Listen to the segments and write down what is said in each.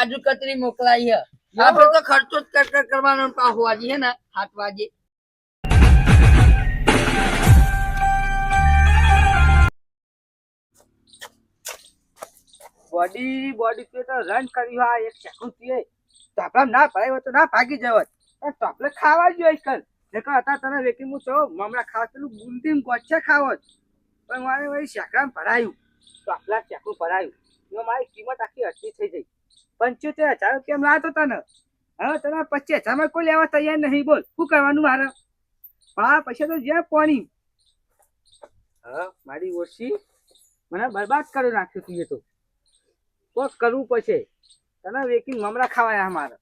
કાજુ કતરી મોકલાઈ હે. આપણે તો ખર્ચો જ કર કર કરવાનો પાહો વાજી હે ને હાથ વાજે બોડી બોડી પે તો રન કર્યું આ એક સેકન્ડ પીએ આપણે ના પડાય તો ના ભાગી જવત પણ આપણે ખાવા જોઈએ કર દેખો હતા તને વેકી હું છો મમરા ખાવા પેલું બુંદી ગોચ્છા ખાવો પણ મારે વળી ભરાયું. તો આપણા શેકું ભરાયું. એમાં મારી કિંમત આખી અટલી થઈ ગઈ. પંચોતેર હજાર રૂપિયા લાતો તને. હવે તને પચીસ હજારમાં કોઈ લેવા તૈયાર નહીં બોલ. શું કરવાનું મારે? હા પૈસા તો જ્યાં પોણી. હા, મારી ઓછી. મને બરબાદ કરી નાખ્યું તું એ તો. કોક કરવું પડશે. તને વેકીન મમરા ખાવાયા મારે.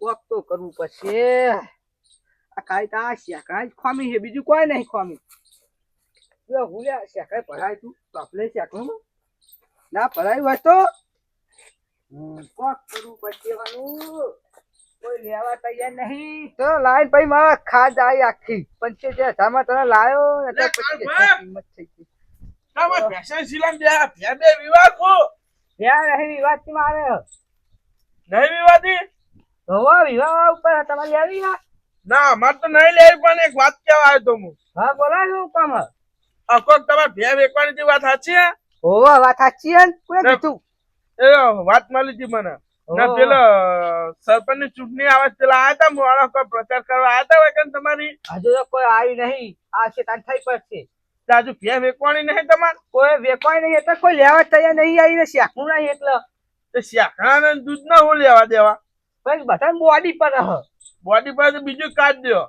કોક તો કરવું પડશે. આ કાંઈ તા શેકડા જ ખોમી છે. બીજું કોઈ નહીં ખોમી. હુલ્યા શેકાય પડાય તું. આપણે શેકડું ના? પડાયું હોય તો કોક કરું કોઈ લેવા તૈયાર નહીં. તો લાઈન પછી મારા ખાદ આવી આખી. પંચોતેર હજારમાં તને લાયો કિંમત થઈ ગઈ. તમે ફેશન સિલામ બે બે વિવાદ કો ત્યાં રહી વિવાદથી મારે? નહીં વિવાદી? હોવો વિવાહ ઉપર તમારે હા ના અમાર તો નહીં લેવી પણ એક વાત કેવા આવ્યો તો હું. હા બોલા શું કામ અકોક તમે ભે વેકવાની વાત સાચી હે? હોવો વાત સાચી હે ને? કીધું? એ વાત મળી હતી મને. ને. પેલો સરપંચની ચૂંટણી આવે પેલા આયા તા મોડા કોઈ પ્રચાર કરવા આયા તા વેકન તમારી? હજુ તો કોઈ આવી નહીં. આવશે તાન થઈ પડશે તાજુ ભે વેકવાની નહીં તમાર? કોઈ વેકવાણી નહીં એટલે કોઈ લેવા તૈયાર નહીં આવી ને શેકું નહીં એટલે. તો શાખા ને દૂધ ના હું લેવા દેવા? પછી બધા બોડી પર હ બોડી પર તો બીજું કાઢ દો.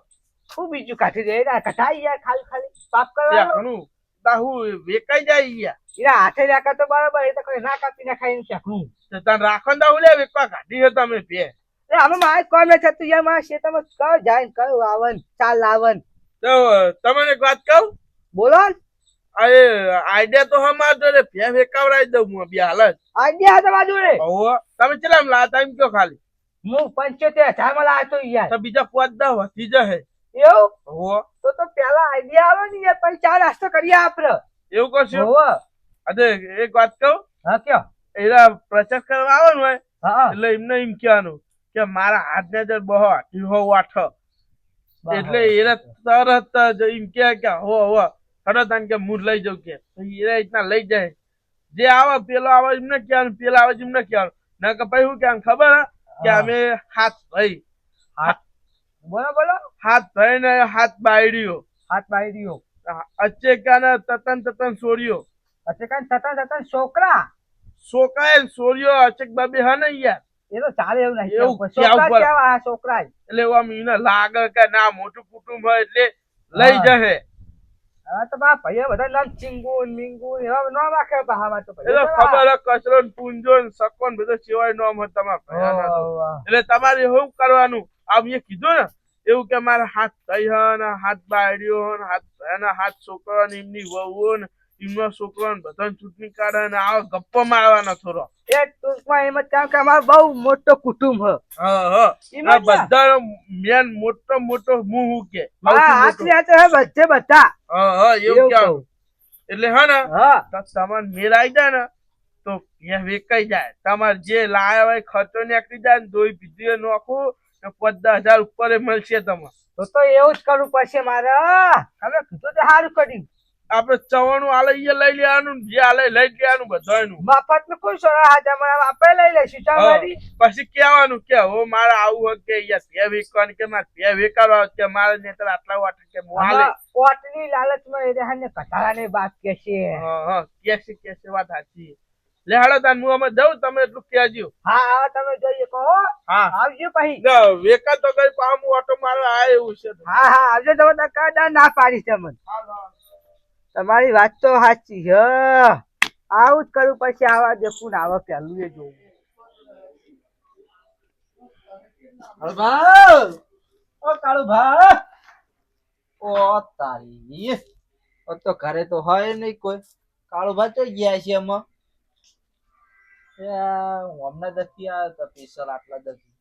શું બીજું કાઢી દે? કટાઈ ગયા ખાલી ખાલી. પાપ શાકનું તાહુ વેકાઈ જાય યાર. એના હાથે રાખા તો બરાબર એ તો કોઈ ના કાપી ના ખાઈને શેકું તો તને રાખો કાઢી તમે અમે મારે કોમ છે થતું યાર મારા શેતામાં કયો જાય આવન ચાલ લાવન. તો તમને એક વાત કહું? બોલો અરે આઈડિયા તો હમાર જોડે ભે વેકાવરાઈ દઉં હું બે હાલ આઈડિયા હતા બાજુ રે ઓહો તમે ચેલા લાતા એમ કયો ખાલી? હું પંચોતેર હજારમાં યાર. તો બીજા પાંચ દસ વધી જશે. એવું? ઓહો તો તો પેલા આઈડિયા આવે ને યાર પછી ચાર નાસ્તો કરીએ આપડે. એવું કરશું? હોવે. અરે એક વાત કહું? હા કયો? એના પ્રચાર કરવા આવે ને હા એટલે એમને એમ કહેવાનું કે મારા હાથને અંદર બહુ ટીહો વાઠ. એટલે એને તરત જ એમ કે કે હો હો ખરો આમ કે મૂળ લઈ જાઉં કે. એ રીતના લઈ જાય. જે આવે પેલો આવે એમને કહેવાનું પેલા આવે એમને કહેવાનું. ના કે ભાઈ શું કે ખબર હે? કે અમે હાથ ભાઈ બોલો બોલો. હાથ ભાઈ ને હાથ બાયડીઓ હાથ મારી અચ્છે અચેકાને તતન તતન સોર્યો. કાંઈ થતા થતા છોકરા? સોકાય સોર્યો અચક બાબી હા ને યાર એ તો ચાલે એવું નહીં એવું છોકરા કેવા આ છોકરા એટલે આમ એને લાગે કે ના મોટું કુટુંબ હોય એટલે લઈ જશે. હા તો બા ભાઈ બધા લાલ ચીંગુ મીંગુ એવા નામ રાખે બહામાં તો એટલે ખબર હે કચરો ને પૂંજો ને સકો ને બધો સિવાય નામ. હોય તમારા એટલે તમારે શું કરવાનું? આમ એ કીધું ને એવું કે મારા હાથ થઈ હાથ બાળ્યો ને હાથ એના હાથ છોકરા ને એમની વહુ ને એમનો છોકરો બધાને ચૂંટણી કાઢે ને આવા ગપ્પામાં આવવાના થોડો. એ ટૂંકમાં એમ જ કે અમારું બહુ મોટો કુટુંબ હ? બધાનો મેન મોટો મોટો હું કે. હાથ બધા એવું એટલે હે ને હા. તમારે મેળ આવી જાય ને તો ત્યાં વેકાઈ જાય. તમારે જે લાયા હોય ખર્ચો નીકળી જાય ને દોઈ પીધી નોખું પચાસ હજાર ઉપર મળશે તમારે તો તો એવું જ કરવું પડશે મારે હવે કીધું તો સારું કર્યું. આપડે ચવાણું આલે ઈ લઈ લેવાનું જે આલે લઈ લેવાનું બધાનું મફતનું કોઈ સોરા મારા આપણે લઈ લઈશું ચાલ પછી કેવાનું કે હો મારે આવું હોય કે યસ પે વેચવાનું કે મારે પે વેકાવા કે મારે નેતર આટલા વાટ કે હું આલે. પોટની લાલચમાં એ રહેને ને વાત કે છે. હા હા કેસી કેસે વાત સાચી. લે હાલો તાન હું અમે જાઉં તમે એટલું કહેજો. હા હા તમે જોઈએ કહો હા. આવજો પછી ના, વેકા તો કઈ પામ ઓટો મારો આયો એવું છે હા હા આવજો તમે કાડા ના પાડી તમને તમારી વાત તો સાચી છે. આવું જ કરવું પછી આવા દેખું ને આવા પહેલું એ જોવું. ઓ ઓ તો ઘરે તો હોય નહીં કોઈ. કાળુભા તો ગયા છે એમાં. હમણાં આ તો સ્પેશિયલ આટલા દખી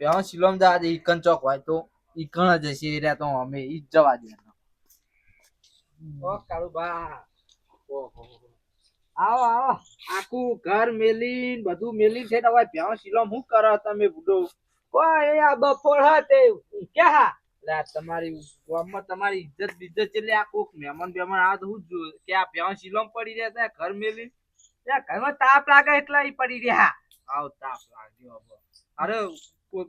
પેલા શિલોમ જવા દે ઈકન ચોક હોય તો ઈકણ જ હશે એ તો અમે ઈ જવા દે ઓ કાળુભા ઓહો. આવો આવો. આખું ઘર મેલી બધું મેલી છે હવે ભેંસ શીલોમ હું કરો તમે બુડો કોઈ આ બપોર હતે ક્યાં હા? તમારી ગામમાં તમારી ઇજ્જત બિજ્જત એટલે આ કોક મહેમાન બેમાન આવે તો હું જ કે આ ભેંસ શીલોમ પડી રહ્યા હતા ઘર મેલી ત્યાં ઘરમાં તાપ લાગે એટલા ઈ પડી રહ્યા. આવ તાપ લાગ્યો હવે અરે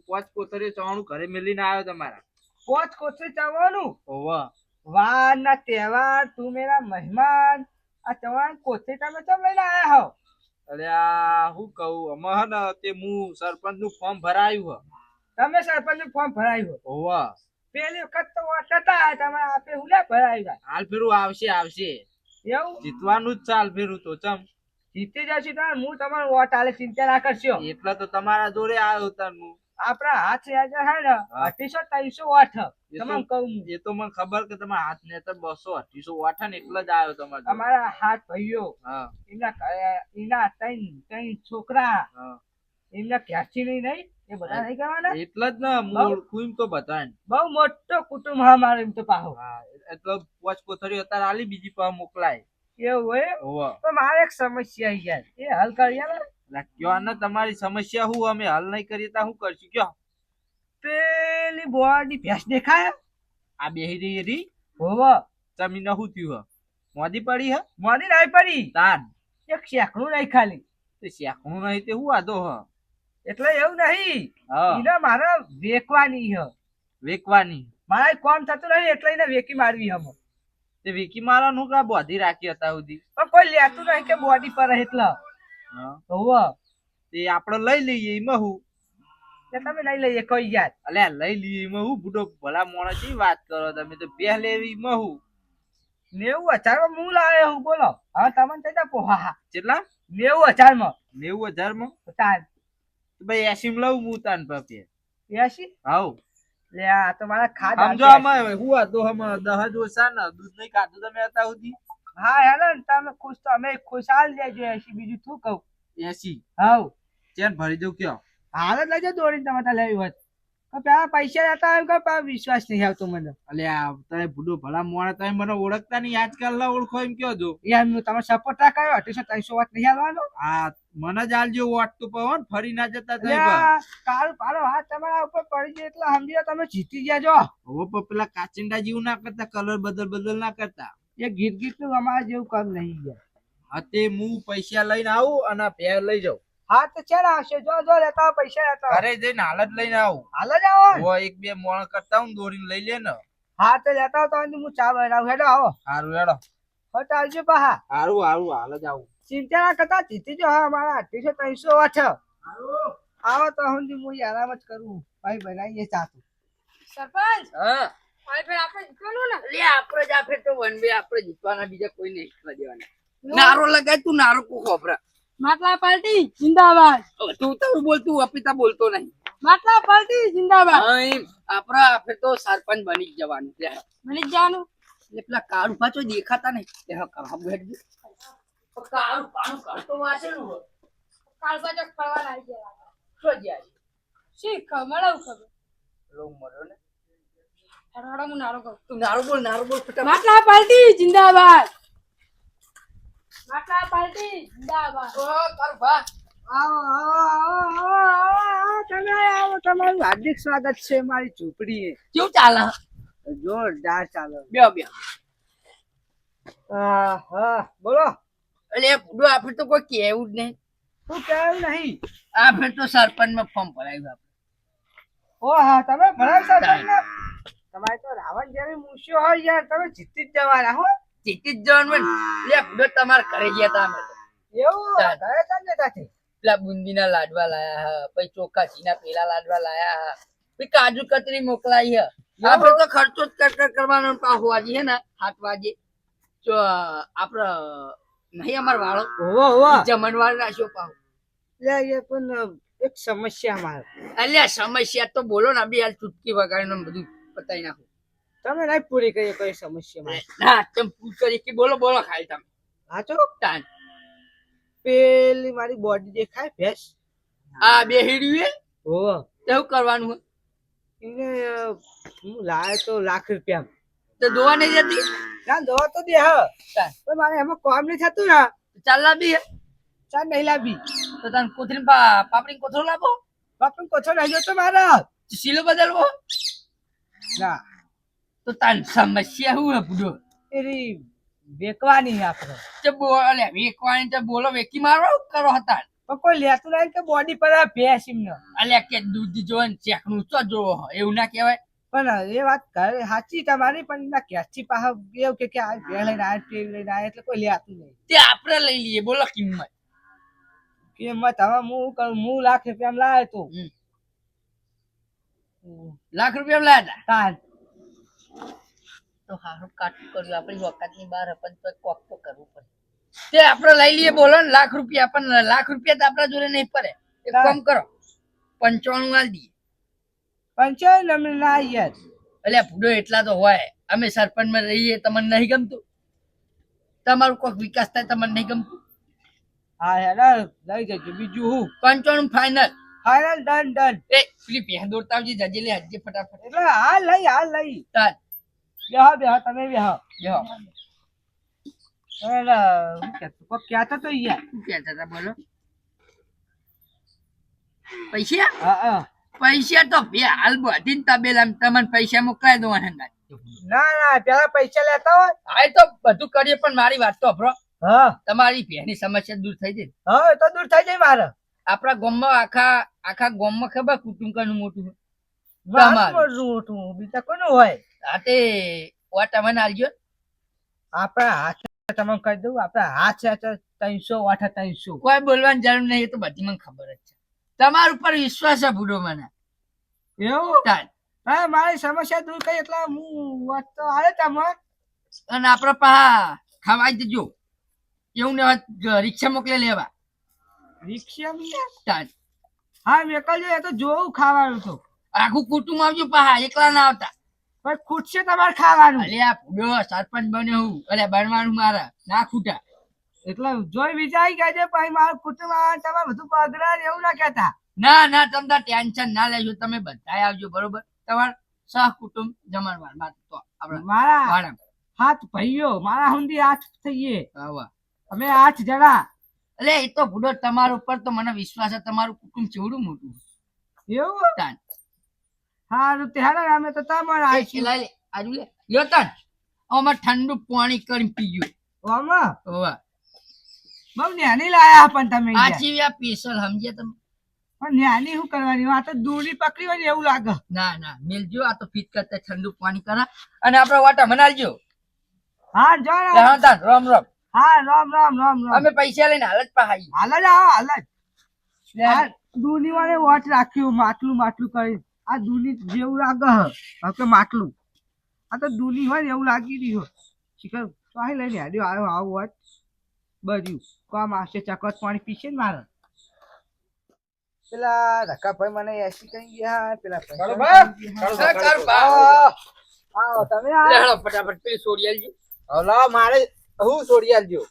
પોચ કોતરી ચવાણું ઘરે મેલીને આવ્યો તમારા. પોચ કોથરી ચાવવાનું ઓવા વાર ના તહેવાર તું મેરા મહેમાન. આ ચવાણ કોથળી તમે ચમ લઈને આયા હો? અરે આ હું કહું અમે ને તે હું સરપંચનું ફોર્મ ભરાયું તમે સરપંચનું ફોર્મ ભરાયું હે? ઓવા પેલી વખત તો હતા તમે આપે હું લે ભરાયું હાલ ફેરું આવશે આવશે. એવું? જીતવાનું જ ચાલ ફેરું તો ચમ. જીતી જશે તો હું તમારો વોટ આલે ચિંતા ના કરશો. એટલે તો તમારા જોડે આવ્યો તારનું આપણા હાથ હાજર હે ને. અઢીસો ત્રણસો એ તમને કહું. એ તો મને ખબર કે તમારા હાથ ને તો બસો અઢીસો વાઠા ને એટલે જ આવ્યો તમારા અમારા હાથ ભાઈઓ એના એના ત્રણ ત્રણ છોકરા એમના ક્યાંથી નહીં નહીં એ બધા નહીં કહેવાના એટલે જ ને મૂળ કુઈમ તો બધાને બહુ મોટો કુટુંબ હા મારે એમ તો પાહો. એટલો પોચ કોથળી અત્યારે આલી બીજી પાસે મોકલાય. એવું હોય તો મારે એક સમસ્યા યાર. એ હલ કરી આલો. કયો ને તમારી સમસ્યા હું અમે હલ નહીં કરીએ તો શું કરશું કયો? પેલી બોડી ભેંસ દેખાય? આ બેહી રહી હતી હોવ. જમીન હું થયું હે. મોદી પડી હે? મોદી નહીં પડી. તાન. એક શેકડું નહીં ખાલી. તે શેકણું નહીં તે હું આદો હ? એટલે એવું નહીં. હા. એને મારે વેકવાની હ. વેકવાની. મારા કોમ થતું નહીં એટલે એને વેકી મારવી હમ. તે વેકી મારવાનું કા બોધી રાખી હતા સુધી? પણ કોઈ લેતું નહીં કે બોડી પર એટલે હા તે આપણે લઈ લઈએ એમાં હું તમે લઈ લઈએ કઈ યાર અલ્યા લઈ લઈએ એમાં હું બુડો ભલા મોણસની વાત કરો તમે તો બે લેવી એમાં હું નેવું હજારમાં હું લાવ્યો હું બોલો. હા તમને જાય પોહા કેટલા નેવું હજારમાં. નેવું હજારમાં તાર ભાઈ એસી માં લઉં હું તાન પાપે એસી? હાઉ. લે આ તો મારા ખાધા સમજો આમાં હું હતો હમ દહ ઓછા ને દૂધ નહીં ખાધું તમે હતા સુધી. હા હેલો ને તમે ખુશ તો અમે ખુશાલ લેજો એસી બીજું શું કહું? એસી. હાઉ ચેન ભરી દઉં કયો? હાલ જ લેજો દોડીને તમે ત્યાં લેવી હોત પેલા પૈસા લેતા કે પેલા વિશ્વાસ નહીં આવતો મને? અલ્યા તમે બુડો ભલા મોણા તમે મને ઓળખતા નહીં. આજકાલ ના ઓળખો એમ કયો છો? યાર હું તમે સપોર્ટ ના કર્યો અઢીસો ત્રણસો વાત નહીં હાલવાનો? હા મને જ આલજો વોટ તો પવન ફરી ના જતા તમે કાલ કાળું હાથ તમારા ઉપર પડી જાય એટલે સમજી તમે જીતી ગયા છો. હવે પેલા કાચિંડા જેવું ના કરતા કલર બદલ બદલ ના કરતા. એ ગીતનું અમારા જેવું કામ નહીં ગયા હા તે હું પૈસા લઈને આવું અને આ પેર લઈ જાઉં. હા તો ચાલ આવશે. જો જો લેતા પૈસા લેતા અરે જઈને હાલ જ લઈને આવું. હાલ જ આવો. એક બે મોણ કરતા હું દોરીને લઈ લે ને. હા તો લેતા તો અહીં હું ચા બનાવું. હેડો આવો. હારું હેડો. હવે તો આવજો પાહા હારું હારું હાલ જ આવું. ચિંતા ના કરતા જીતી જો હા અમારા અઢીસો ત્રણસો વાત છે. આવો તો હું હું આરામ જ કરું. ભાઈ બનાવીએ ચા તો. સરપંચ! હા. તો વન બે આપણે જીતવાના બીજા કોઈ નહીં જીતવા દેવાના. નારો લગાય તું નારો કો ખોપરા માટલા પાર્ટી જિંદાબાદ. તું તારું બોલ અપિતા બોલતો નહીં. માટલા પાર્ટી જિંદાબાદ. હા, આપણે આપણે તો સરપંચ બની જવાનું. બની જવાનું. એટલે પેલા કાળુ પાછો દેખાતા નહીં લે, હવે કાળા બેઠ ગયો. કાળુ પાનું કરતો વાંચેલું હોય. પાછો ફરવા આવી ગયા. શું જાય? શી ખબર આવું ખબર. લોક મર્યો ને. હરહરો હું નારો કહું તું નારો બોલ નારો બોલ માટલા પાર્ટી જિંદાબાદ. માટલા પાર્ટી જિંદાબાદ. ઓ, તારું આવો આવો આવો આવો આવો તમે આવો તમારું હાર્દિક સ્વાગત છે મારી ઝૂંપડીએ. કેવું ચાલે? જોરદાર ચાલો. બે બે. હા બોલો. એટલે બુડો આપણે તો કોઈ કહેવું જ નહીં. શું કહેવું નહીં? આપણે તો સરપંચમાં ફોર્મ ભરાયું આપણે ઓ હા તમે ભરાય સરપંચને તમારે તો રાવણ જેવી મૂછ્યો હોય યાર તમે જીતી જ જવાના હો. જીતી જ જવાનું લે તમારે ઘરે ગયા તા અમે એવું. ઘરે ત્યાંથી પેલા બુંદીના લાડવા લાયા હા પછી ચોખા ચીના પેલા લાડવા લાયા હા. પછી કાજુ કતરી મોકલાઈ હા. આપણે તો ખર્ચો જ કર કર કરવાનો ને પાછો વાજી હે ને સાત વાગે. જો આપડે નહીં અમાર વાળો? હોવો હોવો. જમણવાર રાખ્યો પાછો લે એ પણ એક સમસ્યા મારે. અલ્યા સમસ્યા તો બોલો ને બી હાલ ચૂટકી વગાડીને ને બધું. પતાઈ નાખું. તમે લાઈફ પૂરી કરી કોઈ સમસ્યા ના તમે પૂછ કે બોલો બોલો ખાલી તમે. હા તો? તાન. પેલી મારી બોડી દેખાય ભેંસ. આ બે હીડ્યું હોવો તેવું કરવાનું હે? એને હું લાય તો લાખ રૂપિયા. તો દોવા નહીં જતી? ના દોવા તો દે હા. તો પણ મારે એમાં કામ નહીં થતું ને ચાલ લાવી હે. ચાલ નહીં લાવી. તો તને કોથરી પાપડી કોથળો લાવો. પાપડી કોછો લાવ્યો જતો મારા. સીલો બદલવો. ના. તો તાન સમસ્યા હું બુડો એરી વેકવાની આપણે. તે બોલે વેકવાની તે બોલો વેકી મારો કરો હતા પણ કોઈ લેતું નહીં કે બોડી પર આ ભેંસ એમને. અલ્યા કે દૂધ જો ને ચેકનું તો જોવો એવું ના કહેવાય? પણ એ વાત કરે સાચી તમારી પણ ના કેસી પાસે એવું કે કે આ ભેં લઈને આ તેલ લઈને આ એટલે કોઈ લેતું નહીં. તે આપણે લઈ લઈએ બોલો કિંમત. કિંમત હવે હું હું લાખ રૂપિયા લાવ્યો તો. લાખ રૂપિયા લાયા તાર. તો હારું કાટ કર્યું. આપણી વખતની બહાર પણ તો કોક તો કરવું પડે. તે આપણે લઈ લઈએ બોલો ને લાખ રૂપિયા પણ લાખ રૂપિયા તો આપણા જોડે નહીં પડે. એક કામ કરો પંચાણું આલ દઈએ. પંચાણું અમે ના યાર એટલે ભૂડો એટલા તો હોય. અમે સરપંચમાં રહીએ તમને નહીં ગમતું? તમારું કોઈક વિકાસ થાય તમને નહીં ગમતું? હા હેડા લઈ જજો. બીજું હું? પંચાણું ફાઇનલ ફાઇનલ ડન ડન. એ પેલી પહે દોડતા આવજે જજે લે હજે ફટાફટ. એટલે હાલ લઈ હાલ લઈ. ચાલ. બેહો બેહો તમે બેહો જો એટલે હું ક્યાં તો યાર. ક્યાં હતા બોલો. પૈસા? હા હા. પૈસા તો બે હાલ બધી ને તબેલામાં તમને પૈસા મોકલાઈ દો હંગા ના ના પેલા પૈસા લેતા હોય. હા તો બધું કરીએ પણ મારી વાત તો અભરો હા. તમારી બેની સમસ્યા દૂર થઈ જાય. હા તો દૂર થઈ જાય મારે. આપણા ગામમાં આખા આખા ગામમાં ખબર કુટુંબ કનું મોટું છે? મારું તમારું. મોટું બીજા કોનું હોય? આ તે ઓટા મને આલજો. આપણા હાથ તમને કહી દઉં આપણા હાથ છે ત્રણસો આઠ ત્રણસો. કોઈ બોલવાની જરૂર નહીં એ તો બધી મને ખબર જ છે. તમારા ઉપર વિશ્વાસ છે ભૂડો મને. એવું. હા મારી સમસ્યા દૂર કરી એટલે હું વાત તો આવે તમાર. અને આપડે પા ખવાઈ દેજો. એવું ને રિક્ષા મોકલે લેવા. રિક્ષા હા મેકલજો એ તો જોવું ખાવાનું તો. આખું કુટુંબ આવજો પા એકલા ના આવતા. પણ ખૂટશે તમારે ખાવાનું. અલે આ ભૂડો સરપંચ બને હું. અલે બનવાનું મારા. ના ખૂટા. એટલે જોઈ વિચારી કહેજો પછી મારું કુટુંબ આવે તમે બધું બગડા એવું ના કહેતા. ના ના તમને ટેન્શન ના લેજો. તમે બધા આવજો બરોબર? તમાર સહ કુટુંબ જમણવાર. તો આપણા મારા હાથ ભાઈઓ મારા હુંદી હાથ થઈએ અમે આઠ જણા. અલે એ તો ભૂડો તમારા ઉપર તો મને વિશ્વાસ છે તમારું કુટુંબ ચેવડું મોટું એવું? તાન. હારું અમે તો તમારા એ લે લે આજુ લે લ્યો તાન. આમાં ઠંડુ પાણી કરીને પીયું આમાં હોવા. બહુ ન્યાની લાયા પણ તમે આ જીવ્યા પીસલ સમજે તમે? પણ ન્યાની શું કરવાની? આ તો દૂરી પકડી હોય ને એવું લાગે. ના ના મેલજો આ તો ફીટ કરતા ઠંડુ પાણી કરા. અને આપણે વાટા મનાલજો. હા જો રામ રામ. હા રામ રામ રામ રામ. અમે પૈસા લઈને હાલત પહાઈ. હાલ જ આવો હાલ જ. દુની દૂની વાળે વોટ રાખ્યું માટલું માટલું કરી આ દુની જેવું લાગે હ. હવે કે માટલું. આ તો દુની હોય ને એવું લાગી રહ્યું શિખર પાહી લઈને હાડ્યો. આવ્યો આવું હોત બધું. કોમ આવશે ચકત પાણી પીશે ને મારે? પેલા ધક્કા ભાઈ મને એસી કઈ ગયા પેલા તમે આવો. ફટાફટ પેલી છોડી આવજો હલો મારે હું છોડી આલજો.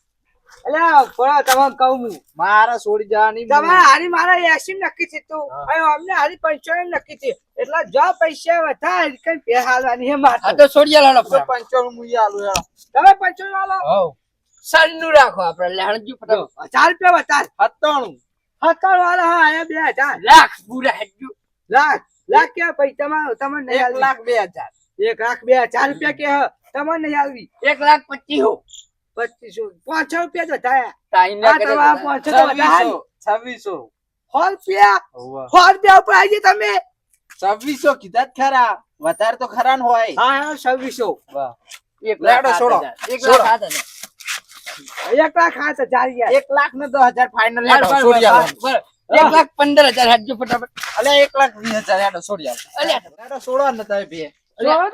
અલ્યા પણ તમે કહું હું. મારા છોડી જવાની તમારે હારી મારા એસી નક્કી છે તું. અને અમને હારી પંચાવન નક્કી છે. એટલે જો પૈસા વધારે કઈ પે હાલવાની હે મારે તો છોડી આલો પંચાણું મુઈ આલું. તમે પંચાવન આલો? હઉ સન્નું રાખો આપડે લે હાલજો ફટાફટ. ચાર રૂપિયા વધાર. સત્તાણું. સત્તર વાળા હા આયા બે હજાર. લાખ પૂરા હેડજો. લાખ લાખ કે ભાઈ? તમારે તમને નહીં એક લાખ બે હજાર. એક લાખ બે હજાર. રૂપિયા કે હ, તમને નહીં આવી એક લાખ પચીસ હો. પચીસો પાંચસો રૂપિયા ટાઈમ પાંચસો છવ્વીસો છવ્વીસો. સો રૂપિયા? સો રૂપિયા ઉપર આવી તમે? છવ્વીસો કીધા જ ખરા. વધારે તો ખરા ને હોય. હા છવ્વીસો. એક લાખ છોડો. સાત હજાર. એક લાખ સાત હજાર. એક લાખ હાથ હજાર એક લાખ ને દસ હજાર ફાઈનલ. એક લાખ પંદર હજાર હેડજો ફટાફટ. અલે એક લાખ વીસ હજાર હેડો છોડી આલો. અલ્યા. હેડો ને તમે બે.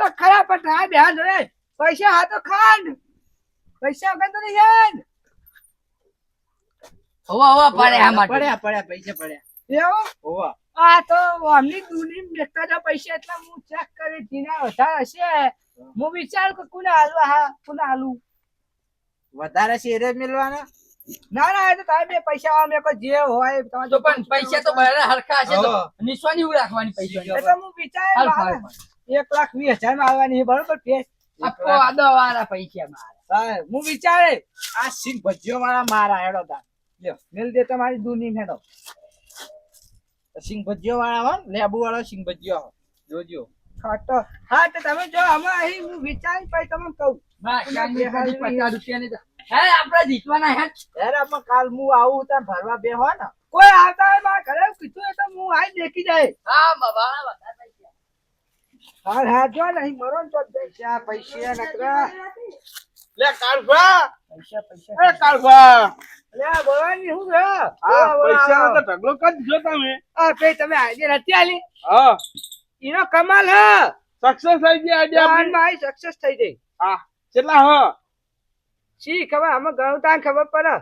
તો ખરા પણ પૈસા હા તો ખાન પૈસા વગર તો નહીં યાર હોવા હોવા પડે માટે પડ્યા પડ્યા પૈસા પડ્યા. એવું? હોવા. આ તો અમની દુની દેખતા જો પૈસા એટલા હું ચેક કરી જીના વધારે હશે. હું વિચાર કે કોને હાલુ હા કોને હાલુ વધારે શેરે મેળવાના? ના ના એ તો તમે બે પૈસા મેં કોઈ જે હોય તમારે તો પણ પૈસા તો બરાબર હરખા હશે તો. હા. નિશાની હું રાખવાની પૈસા. એટલે હું વિચાર એક લાખ વીસ હજારમાં આવવાની છે, બરોબર? ફેસ. આપો આદો વાળા પૈસા મારા. હા હું વિચારે આ સિંગ ભજીયો વાળા મારા હેડો તા લ્યો મેલ દે તમારી દૂની હેડો સિંગ ભજીયો વાળા હો લેબુ વાળો સિંગ ભજીયો. જોજો. ખાટો. હા તો તમે જો આમાં અહીં હું વિચારી પછી તમને કહું. પચાસ હે આપણે જીતવાના હે? યાર આપણે કાલ હું આવું ત્યાં ભરવા બે હોય ને. કોઈ આવતા હોય મારા ઘરે કીધું હોય તો હું આઈ દેખી જાય. હા બાબા હા હા જો નહીં મરો ને તો પૈસા પૈસા નકરા. લે કાળભા. પૈસા પૈસા. એ કાળભા. લે બોલવાની હું છે આ પૈસા તો ઢગલો કરી દીધો તમે. આ પે તમે આજે નથી આલી? હા. એનો કમાલ હ. સક્સેસ થઈ ગયા આજે આપણી. માં સક્સેસ થઈ ગઈ. હા કેટલા હ? શી ખબર? આમાં ઘણું તાન ખબર પડે.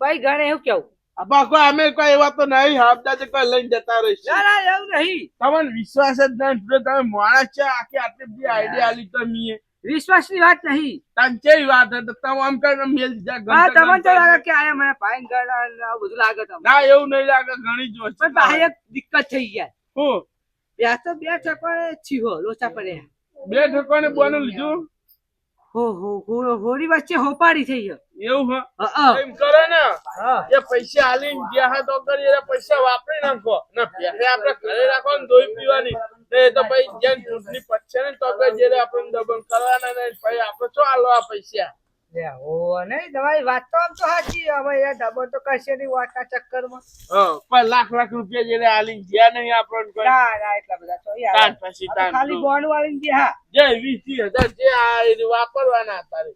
ભાઈ ગણે એવું કેવું? આપા કોઈ અમે કોઈ એવા તો નહીં. જે કોઈ લઈને જતા રહીશું. ના ના એવું નહીં. તમને વિશ્વાસ જ નહીં તમે માણસ છે. આખી આટલી બધી આઈડિયા આલી તો મીએ વિશ્વાસની વાત નહીં. તાન વાત હે તમે આમ કરીને મેલ દીધા હા તમને તો લાગે કે આયા મને ફાઈન ગણા આ બધું લાગે તમને. ના એવું નહીં લાગે ઘણી જ વસ્તુ પણ ભાઈ એક દિક્કત થઈ ગયા. હો? બે તો બે ઠકોને છીહો લોચા પડે બે ઠકોને બોનું લીધું? હો હો હો હોરી વચ્ચે હોપાડી થઈ ગયો. એવું હે? એમ કરો ને એ પૈસા આલીને હા તો કરી પૈસા વાપરી નાખો. ને પૈસા આપણે ઘરે રાખો ને દોઈ પીવાની. એ તો ભાઈ જેમ ચૂંટણી પતશે ને તો કઈ જયારે આપણે દબણ કરવાના ને ભાઈ આપણે શું આલો આ પૈસા તો તો તો લાખ લાખ રૂપિયા જયારે આલીને ગયા નહીં આપણને તો તો. વાપરવાના અત્યારે.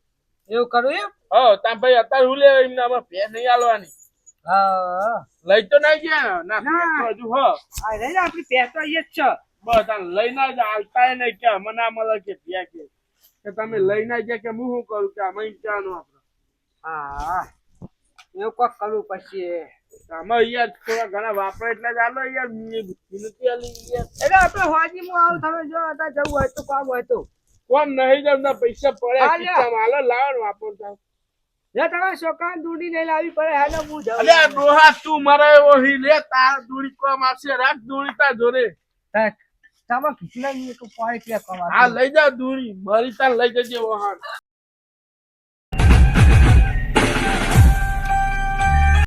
એવું કરું એમ? હો તાન ભાઈ અત્યારે હું લેવા એમને આમાં ભે નહીં આલવાની. હા લઈ તો નહીં ગયા. ના તો હજુ હો. આ રહી ને આપણી પેટ તો અહીંયા જ છે. બસ લઈને જ આલતા નહીં કે મને ના મળે કે ત્યાં કે. કે તમે લઈને જાય કે હું શું કરું કે અમે ક્યાંનું આપણે. હા એવું કોક કરવું પછી અમે યાર થોડા ઘણા વાપરે એટલે ચાલો યાર આલી યાર. એટલે આપણે હોજી હું આવું તમે જો હતા જવું હોય તો કામ હોય તો. કોમ નહીં જમતા પૈસા પડ્યા. ખિસ્સામાં હાલો લાવો વાપરતા જે તમે છોકરાને દૂડી નહીં લાવી પડે હાલો હું જાઉં. અલ્યા ડોહા તું મારે ઓહી લે તાર દૂડી કોમ આવશે રાખ દૂડી તા જોરે તમે નહીં તો પાણી કમાશે હા લઈ જા દૂરી મારી તાર લઈ જજે વહાણ.